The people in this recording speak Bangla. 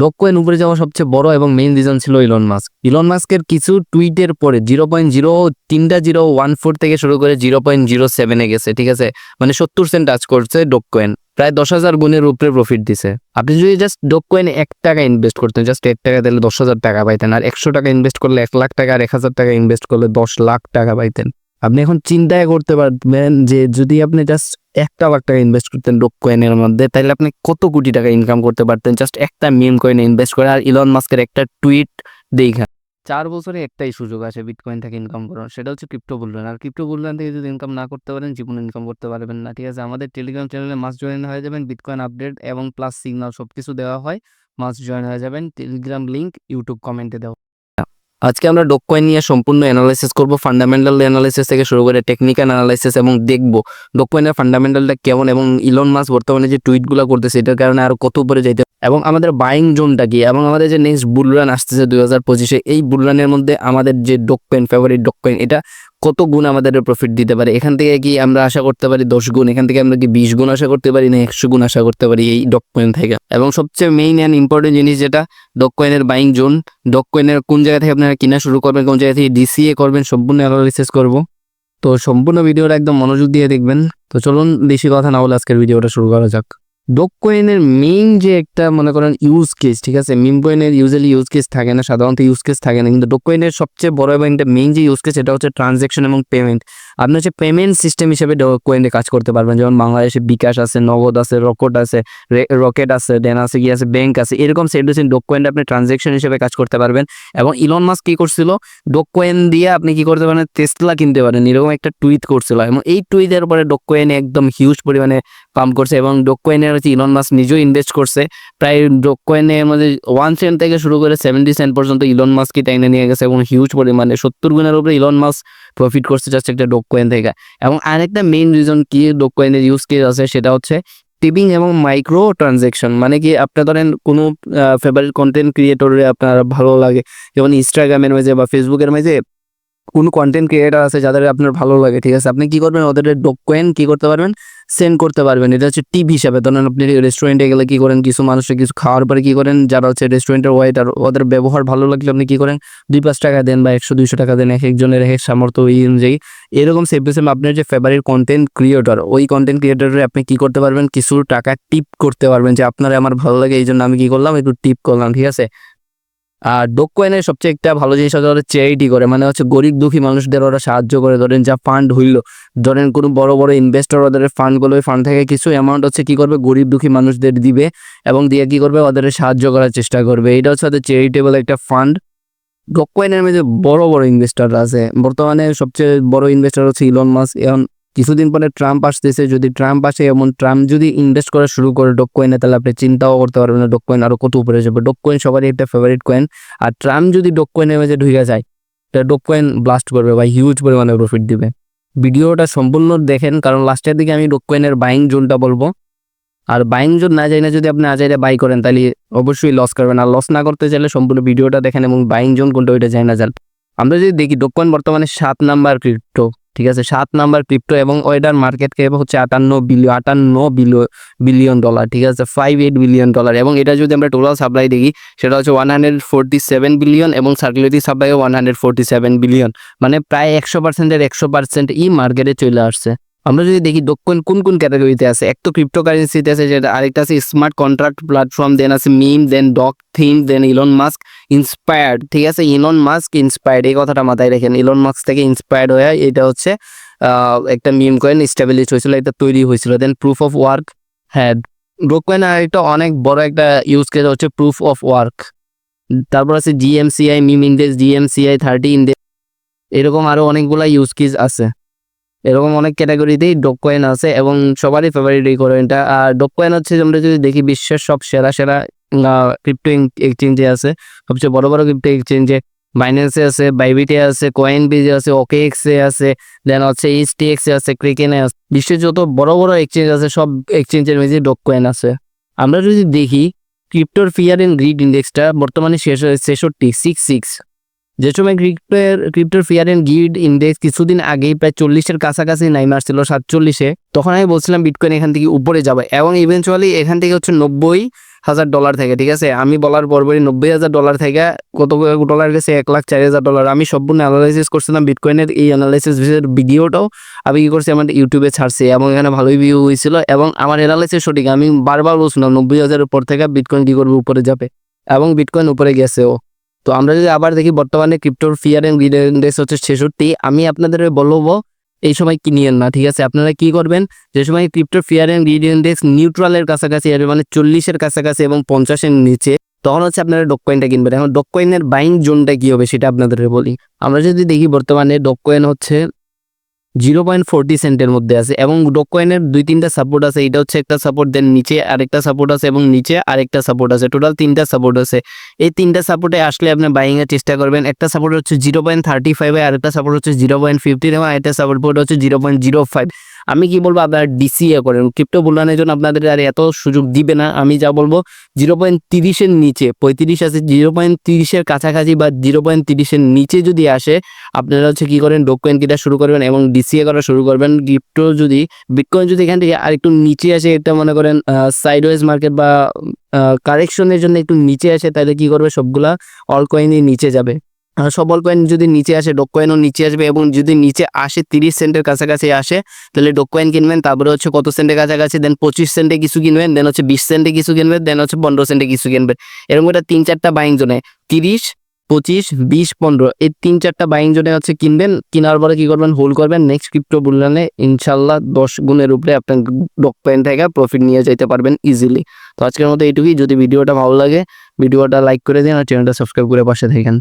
ডোককয়েন উপরে যাওয়া সবচেয়ে বড় এবং মেইন রিজন ছিল ইলন মাস্ক ইলন মাস্কের কিছু টুইটের পরে জিরো পয়েন্ট জিরো তিনটা জিরো ওয়ান ফোর থেকে শুরু করে জিরো পয়েন্ট জিরো সেভেনে গেছে, ঠিক আছে? মানে সত্তর সেন্ট টাচ করছে ডোককয়েন প্রায় দশ হাজার গুণের উপরে প্রফিট দিছে। আপনি যদি জাস্ট ডোককয়েন এক টাকা ইনভেস্ট করতেন জাস্ট এক টাকা দিলে দশ হাজার টাকা পাইতেন। আর একশো টাকা ইনভেস্ট করলে এক লাখ টাকা, আর এক হাজার টাকা ইনভেস্ট করলে দশ লাখ টাকা পাইতেন। আপনি এখন চিন্তায় করতে পারবেন যে যদি আপনি জাস্ট একটা লাখ টাকা ইনভেস্ট করতেন ডোক কয়েনের মধ্যে তাহলে আপনি কত কোটি টাকা ইনকাম করতে পারতেন? জাস্ট একটা মিম কয়েনে ইনভেস্ট করে, আর ইলন মাস্কের একটা টুইট দেখা। চার বছরে একটাই সুযোগ আছে বিটকয়েন থেকে ইনকাম করার, সেটা হচ্ছে ক্রিপ্টো বুললেন আর ক্রিপ্টো বুললেন থেকে যদি ইনকাম না করতে পারেন, জীবনে ইনকাম করতে পারবেন না। ঠিক আছে, আমাদের টেলিগ্রাম চ্যানেলে মাস জয়েন হয়ে যাবেন বিটকয়েন আপডেট এবং প্লাস সিগনাল সব কিছু দেওয়া হয়। মাস জয়েন হয়ে যাবেন টেলিগ্রাম লিঙ্ক ইউটিউব কমেন্টে দেওয়া আজকে আমরা ডোককয়েন নিয়ে সম্পূর্ণ অ্যানালাইসিস করব ফান্ডামেন্টাল অ্যানালাইসিস থেকে শুরু করে টেকনিক্যাল অ্যানালাইসিস এবং দেখব ডোককয়েনের ফান্ডামেন্টালটা কেমন এবং ইলন মাস বর্তমানে যে টুইটগুলো করতেছে, এটার কারণে আরও কত উপরে যাইতে এবং আমাদের বাইং জোনটা কি এবং আমাদের যে নেক্সট বুলরান আসতেছে দুই হাজার পঁচিশে, এই বুলরানের মধ্যে আমাদের যে ডোককয়েন ফেভারিট ডোককয়েন এটা কত গুণ আমাদের প্রফিট দিতে পারে? এখান থেকে কি আমরা আশা করতে পারি দশ গুণ? এখান থেকে আমরা কি বিশ গুণ আশা করতে পারি না একশো গুণ আশা করতে পারি এই ডককয়েন থেকে? এবং সবচেয়ে মেইন অ্যান্ড ইম্পর্টেন্ট জিনিস যেটা ডক ডককয়েনের বাইং জোন ডক ডককয়েনের কোন জায়গা থেকে আপনারা কিনা শুরু করবেন, কোন জায়গা থেকে ডিসিএ করবেন, সম্পূর্ণ অ্যানালিসিস করব। তো সম্পূর্ণ ভিডিওটা একদম মনোযোগ দিয়ে দেখবেন। তো চলুন বেশি কথা না বলে আজকের ভিডিওটা শুরু করা যাক। ডোক কয়েনের মেইন যে একটা মনে করেন ইউজ কেস ঠিক আছে? মিম কয়েনের ইউজুয়ালি ইউজ কেস থাকে না, সাধারণত ইউজ কেস থাকে না, কিন্তু ডোক কয়েনের সবচেয়ে বড় এবং একটা মেইন যে ইউজ কেস সেটা হচ্ছে ট্রানজ্যাকশন এবং পেমেন্ট আপনি হচ্ছে পেমেন্ট সিস্টেম হিসেবে ডোক কয়েনে কাজ করতে পারবেন। যেমন বাংলাদেশে বিকাশ আছে, নগদ আছে, রকট আছে রকেট আছে, দেন আছে কি আছে ব্যাংক আছে, এরকম সেট ডোক আপনি ট্রানজ্যাকশন হিসেবে কাজ করতে পারবেন। এবং ইলন মাস কি করছিল? ডোক কয়েন দিয়ে আপনি কি করতে পারেন? টেসলা কিনতে পারেন। এরকম একটা টুইট করছিল। এবং এই টুইটের পরে ডোক কয়েন একদম হিউজ পরিমাণে পাম্প করছে এবং ডোক হচ্ছে ইলন মাস নিজেও ইনভেস্ট করছে। প্রায় ডোক কয়েনের মধ্যে ওয়ান সেন্ট থেকে শুরু করে সেভেন্টি সেন্ট পর্যন্ত ইলন মাসকে টাইনে নিয়ে গেছে এবং হিউজ পরিমাণে। সত্তর গুণের উপরে ইলন মাস প্রফিট করছে জাস্ট একটা ডোক কয়েন থেকে। এবং আরেকটা মেইন রিজন কি ডোক কয়েনের ইউজ কেস আছে সেটা হচ্ছে টিপিং এবং মাইক্রো ট্রানজেকশন মানে কি আপনি ধরেন কোনো ফেভারিট কন্টেন্ট ক্রিয়েটরে আপনার ভালো লাগে। যেমন ইনস্টাগ্রামের মাঝে বা ফেসবুকের মাঝে কোনো কন্টেন্ট ক্রিয়েটার আছে যাদের আপনার ভালো লাগে, ঠিক আছে? আপনি কি করবেন? ওদের ডোক কয়েন কি করতে পারবেন? সেন্ড করতে পারবেন। এটা হচ্ছে টিপ হিসাবে। ধরেন আপনি রেস্টুরেন্টে গেলে কি করেন? কিছু মানুষের কিছু খাওয়ার পরে কি করেন? যারা হচ্ছে রেস্টুরেন্টের ওয়েটার ওদের ব্যবহার ভালো লাগলে আপনি কি করেন? দুই পাঁচ টাকা দেন বা একশো, দুইশো টাকা দেন এক একজনের এক এক সামর্থ্য ওই অনুযায়ী। এরকম সেম টু সেম আপনার যে ফেভারিট কন্টেন্ট ক্রিয়েটর ওই কন্টেন্ট ক্রিয়েটরে আপনি কি করতে পারবেন? কিছু টাকা টিপ করতে পারবেন যে, আপনার আমার ভালো লাগে এই জন্য আমি কি করলাম? একটু টিপ করলাম। ঠিক আছে? আর ডোক কয়েনের সবচেয়ে একটা ভালো জিনিস হচ্ছে ওরা চ্যারিটি করে মানে হচ্ছে গরিব দুঃখী মানুষদের ওরা সাহায্য করে। ধরেন যা ফান্ড হইল, ধরেন কোনো বড় বড় ইনভেস্টর ওদের ফান্ডগুলো ওই ফান্ড থেকে কিছু অ্যামাউন্ট হচ্ছে কি করবে? গরিব দুঃখী মানুষদের দিবে এবং দিয়ে কি করবে? ওদের সাহায্য করার চেষ্টা করবে। এটা হচ্ছে ওদের চ্যারিটেবল একটা ফান্ড ডককয়েনের মধ্যে বড় বড় ইনভেস্টর আছে। বর্তমানে সবচেয়ে বড় ইনভেস্টর হচ্ছে ইলন মাস এখন কিছুদিন পরে ট্রাম্প আসতেছে, যদি ট্রাম্প আসে এমন ট্রাম্প যদি ইনভেস্ট করা শুরু করে ডোক কয়েনে তাহলে আপনি চিন্তাও করতে পারবেন না ডোক কয়েন আরও কত উপরে যাবে। ডোক কয়েন সবারই একটা ফেভারিট কয়েন আর ট্রাম্প যদি ডোক কয়েনের মাঝে ঢুকে যায় তাহলে ডোক কয়েন ব্লাস্ট করবে বা হিউজ পরিমাণে প্রফিট দিবে। ভিডিওটা সম্পূর্ণ দেখেন, কারণ লাস্টের দিকে আমি ডোক কয়েনের বাইং জোনটা বলব। আর বাইং জোন না যাই না যদি আপনি আজাইরে বাই করেন, তাহলে অবশ্যই লস করবেন। আর লস না করতে চাইলে সম্পূর্ণ ভিডিওটা দেখেন এবং বাইং জোন কোনটা, ওইটা যাই না যান আমরা যদি দেখি ডোক কয়েন বর্তমানে সাত নাম্বার ক্রিপ্টো ঠিক আছে? সাত নাম্বার ক্রিপ্টো এবং ওয়েডার মার্কেট ক্যাপ হচ্ছে আটান্ন বিলিয়ন আটান্ন বিলিয়ন ডলার ঠিক আছে? ফাইভ এইট বিলিয়ন ডলার এবং এটা যদি আমরা টোটাল সাপ্লাই দেখি, সেটা হচ্ছে one hundred forty seven billion এবং circulating supply one hundred forty seven billion মানে প্রায় একশো পার্সেন্টের একশো পার্সেন্ট ই মার্কেটে চলে আসছে। আমরা যদি দেখি দক্ষিণ কোন কোন ক্যাটাগরিতে আছে? এক তো ক্রিপ্টো কারেন্সিতে আছে, যেটা আরেকটা আছে স্মার্ট কন্ট্রাক্ট প্ল্যাটফর্ম দেন আছে meme then doge theme then Elon Musk inspired ঠিক আছে? ইলন মাস্ক ইন্সপায়ার্ড এই কথাটা মাথায় রাখেন। ইলন মাস্ক থেকে ইন্সপায়ার্ড হয়ে এটা হচ্ছে একটা মিম কয়েন স্টেবলিশ হয়েছিল, এটা তৈরি হয়েছিল। দেন প্রুফ অফ ওয়ার্ক হ্যাঁ ডোক কয়েন আর একটা অনেক বড় একটা ইউজ কেস হচ্ছে প্রুফ অফ ওয়ার্ক তারপর আছে GMCI meme index GMCI thirty index এরকম আরও অনেকগুলা ইউজ কেস আছে। এরকম অনেক ক্যাটাগরিতেই ডোক কয়েন আছে এবং সবারই ফেভারিট এই কয়েনটা আর ডোক কয়েন হচ্ছে আমরা যদি দেখি বিশ্বের সব সেরা সেরা ক্রিপ্টো এক্সচেঞ্জে আছে। সবচেয়ে বড় বড় ক্রিপ্টো এক্সচেঞ্জে বাইন্যান্সে আছে বাইবিটে আছে কয়েন বিজে আছে ওকে এক্সে আছে দেন হচ্ছে এইচ এক্সে আছে ক্রিকেনে আছে। বিশ্বের যত বড় বড় এক্সচেঞ্জ আছে, সব এক্সচেঞ্জের মধ্যে ডোক কয়েন আছে। আমরা যদি দেখি ক্রিপ্টোর ফিয়ার এন্ড গ্রিড ইন্ডেক্সটা বর্তমানে শেষ ছেষট্টি সিক্স সিক্স যে সময় ক্রিপ্টোর ক্রিপ্টোর ফিয়ার এন্ড গিড ইন্ডেক্স কিছুদিন আগেই প্রায় চল্লিশের কাছাকাছি নাইম আসছিল সাতচল্লিশে, তখন আমি বলছিলাম বিটকয়েন এখান থেকে উপরে যাবে এবং ইভেনচুয়ালি এখান থেকে হচ্ছে নব্বই হাজার ডলার থেকে, ঠিক আছে? আমি বলার পরপরই নব্বই হাজার ডলার থেকে কত ডলার গেছে? এক লাখ চার হাজার ডলার আমি সম্পূর্ণ অ্যানালাইসিস করছিলাম বিটকয়েনের এই অ্যানালাইসিস ভিডিওটাও। আমি কি করছি? আমার ইউটিউবে ছাড়ছি এবং এখানে ভালোই ভিউ হয়েছিল এবং আমার অ্যানালাইসিস সঠিক। আমি বারবার বলছিলাম নব্বই হাজারের পর থেকে বিটকয়েন কি করবে? উপরে যাবে এবং বিটকয়েন উপরে গেছেও। তো আমরা যদি আবার দেখি বর্তমানে ক্রিপ্টোর ফিয়ার এন্ড ইন্ডেক্স হচ্ছে ছেষট্টি, আমি আপনাদের বলব, এই সময় কিনিয়েন না, ঠিক আছে? আপনারা কি করবেন? যে সময় ক্রিপ্টোর ফিয়ার অ্যান্ড এন্ড ইন্ডেক্স নিউট্রালের কাছাকাছি মানে চল্লিশের কাছাকাছি এবং পঞ্চাশের নিচে, তখন হচ্ছে আপনারা ডক কয়েনটা কিনবেন। এখন ডক কয়েনের বাইং জোনটা কি হবে সেটা আপনাদের বলি। আমরা যদি দেখি বর্তমানে ডক কয়েন হচ্ছে জিরো পয়েন্ট ফোরটি সেন্টের মধ্যে আছে এবং ডক কয়েনের দুই তিনটা সাপোর্ট আছে এটা হচ্ছে একটা সাপোর্ট দেন নিচে আরেকটা সাপোর্ট আছে এবং নিচে আরেকটা সাপোর্ট আছে। টোটাল তিনটা সাপোর্ট আছে। এই তিনটা সাপোর্টে আসলে আপনি বাইংয়ের চেষ্টা করবেন। একটা সাপোর্ট হচ্ছে জিরো পয়েন্ট থার্টি ফাইভে আরেকটা সাপোর্ট হচ্ছে জিরো পয়েন্ট ফিফটিন এবং আরেকটা সাপোর্ট হচ্ছে জিরো পয়েন্ট জিরো ফাইভ। আমি কি বলব, আপনারা ডিসিএ করেন। ক্রিপ্টো বুলানের জন্য আপনাদের আর এত সুযোগ দিবে না। আমি যা বলব জিরো পয়েন্ট তিরিশের নিচে, পঁয়ত্রিশ আছে জিরো পয়েন্ট তিরিশের কাছাকাছি বা জিরো পয়েন্ট তিরিশের নিচে যদি আসে, আপনারা হচ্ছে কি করেন ডোকয়েন কিনা শুরু করবেন এবং ডিসিএ করা শুরু করবেন। ক্রিপ্টো যদি বিটকয়েন যদি এখান থেকে আর একটু নিচে আসে এটা মনে করেন সাইডওয়েজ মার্কেট বা কারেকশনের জন্য একটু নিচে আসে, তাহলে কি করবে? সবগুলা অল কয়েনই নিচে যাবে। আর সব অল কয়েন যদি নিচে আসে ডক কয়েনও নিচে আসবে এবং যদি নিচে আসে তিরিশ সেন্টের কাছাকাছি আসে, তাহলে ডক কয়েন কিনবেন, তারপরে হচ্ছে কত সেন্টের কাছাকাছি দেন পঁচিশ সেন্টে কিছু কিনবেন দেন হচ্ছে বিশ সেন্টে কিছু কিনবেন দেন হচ্ছে পনেরো সেন্টে কিছু কিনবেন। এরকম একটা তিন চারটা বাইং জোনে তিরিশ, পঁচিশ, বিশ, পনেরো, এই তিন চারটা বাইং জোনে হচ্ছে কিনবেন, কেনার পরে কি করবেন হোল্ড করবেন নেক্সট ক্রিপ্টো বুলানে ইনশাল্লাহ দশ গুণের উপরে আপনার ডক কয়েন থেকে প্রফিট নিয়ে যেতে পারবেন ইজিলি তো আজকের মতো এইটুকুই, যদি ভিডিওটা ভালো লাগে, ভিডিওটা লাইক করে দিন আর চ্যানেলটা সাবস্ক্রাইব করে পাশে থাকেন।